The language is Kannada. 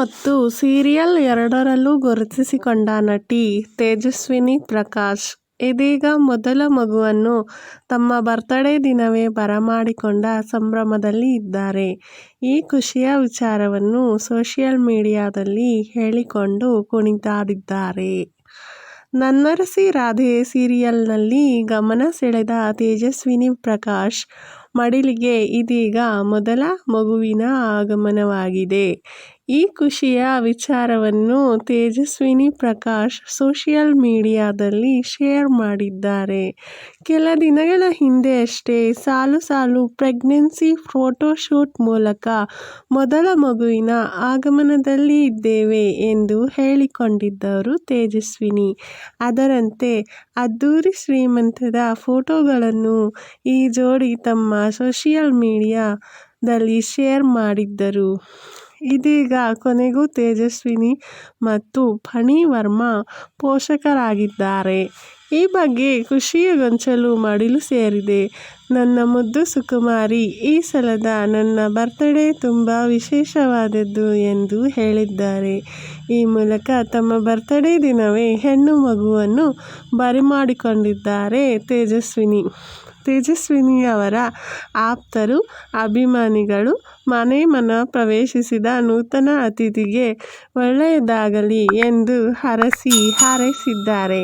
ಮತ್ತು ಸೀರಿಯಲ್ ಎರಡರಲ್ಲೂ ಗುರುತಿಸಿಕೊಂಡ ನಟಿ ತೇಜಸ್ವಿನಿ ಪ್ರಕಾಶ್, ಇದೀಗ ಮೊದಲ ಮಗುವನ್ನು ತಮ್ಮ ಬರ್ತಡೇ ದಿನವೇ ಬರಮಾಡಿಕೊಂಡ ಸಂಭ್ರಮದಲ್ಲಿ ಇದ್ದಾರೆ. ಈ ಖುಷಿಯ ವಿಚಾರವನ್ನು ಸೋಷಿಯಲ್ ಮೀಡಿಯಾದಲ್ಲಿ ಹೇಳಿಕೊಂಡು ಕುಣಿತಾಡಿದ್ದಾರೆ ನನ್ನರಸಿ ರಾಧೆ ಸೀರಿಯಲ್ನಲ್ಲಿ ಗಮನ ಸೆಳೆದ ತೇಜಸ್ವಿನಿ ಪ್ರಕಾಶ್, ಮಡಿಲಿಗೆ ಇದೀಗ ಮೊದಲ ಮಗುವಿನ ಆಗಮನವಾಗಿದೆ. ಈ ಖುಷಿಯ ವಿಚಾರವನ್ನು ತೇಜಸ್ವಿನಿ ಪ್ರಕಾಶ್ ಸೋಷಿಯಲ್ ಮೀಡಿಯಾದಲ್ಲಿ ಶೇರ್ ಮಾಡಿದ್ದಾರೆ. ಕೆಲ ದಿನಗಳ ಹಿಂದೆಯಷ್ಟೇ ಸಾಲು ಸಾಲು ಪ್ರೆಗ್ನೆನ್ಸಿ ಫೋಟೋಶೂಟ್ ಮೂಲಕ ಮೊದಲ ಮಗುವಿನ ಆಗಮನದಲ್ಲಿ ಇದ್ದೇವೆ ಎಂದು ಹೇಳಿಕೊಂಡಿದ್ದವರು ತೇಜಸ್ವಿನಿ. ಅದರಂತೆ ಅದ್ದೂರಿ ಶ್ರೀಮಂತದ ಫೋಟೋಗಳನ್ನು ಈ ಜೋಡಿ ತಮ್ಮ ಸೋಷಿಯಲ್ ಮೀಡಿಯಾದಲ್ಲಿ ಶೇರ್ ಮಾಡಿದ್ದರು. ಇದೀಗ ಕೊನೆಗೂ ತೇಜಸ್ವಿನಿ ಮತ್ತು ಫಣಿ ವರ್ಮಾ ಪೋಷಕರಾಗಿದ್ದಾರೆ. ಈ ಬಗ್ಗೆ ಖುಷಿಯ ಗೊಂಚಲು ಮಡಿಲು ಸೇರಿದೆ. ನನ್ನ ಮುದ್ದು ಸುಕುಮಾರಿ, ಈ ಸಲದ ನನ್ನ ಬರ್ತ್ಡೇ ತುಂಬ ವಿಶೇಷವಾದದ್ದು ಎಂದು ಹೇಳಿದ್ದಾರೆ. ಈ ಮೂಲಕ ತಮ್ಮ ಬರ್ತ್ಡೇ ದಿನವೇ ಹೆಣ್ಣು ಮಗುವನ್ನು ಬರಿಮಾಡಿಕೊಂಡಿದ್ದಾರೆ ತೇಜಸ್ವಿನಿ. ತೇಜಸ್ವಿನಿ ಅವರ ಆಪ್ತರು ಅಭಿಮಾನಿಗಳು ಮನೆ ಮನ ಪ್ರವೇಶಿಸಿದ ನೂತನ ಅತಿಥಿಗೆ ಒಳ್ಳೆಯದಾಗಲಿ ಎಂದು ಹರಸಿ ಹಾರೈಸಿದ್ದಾರೆ.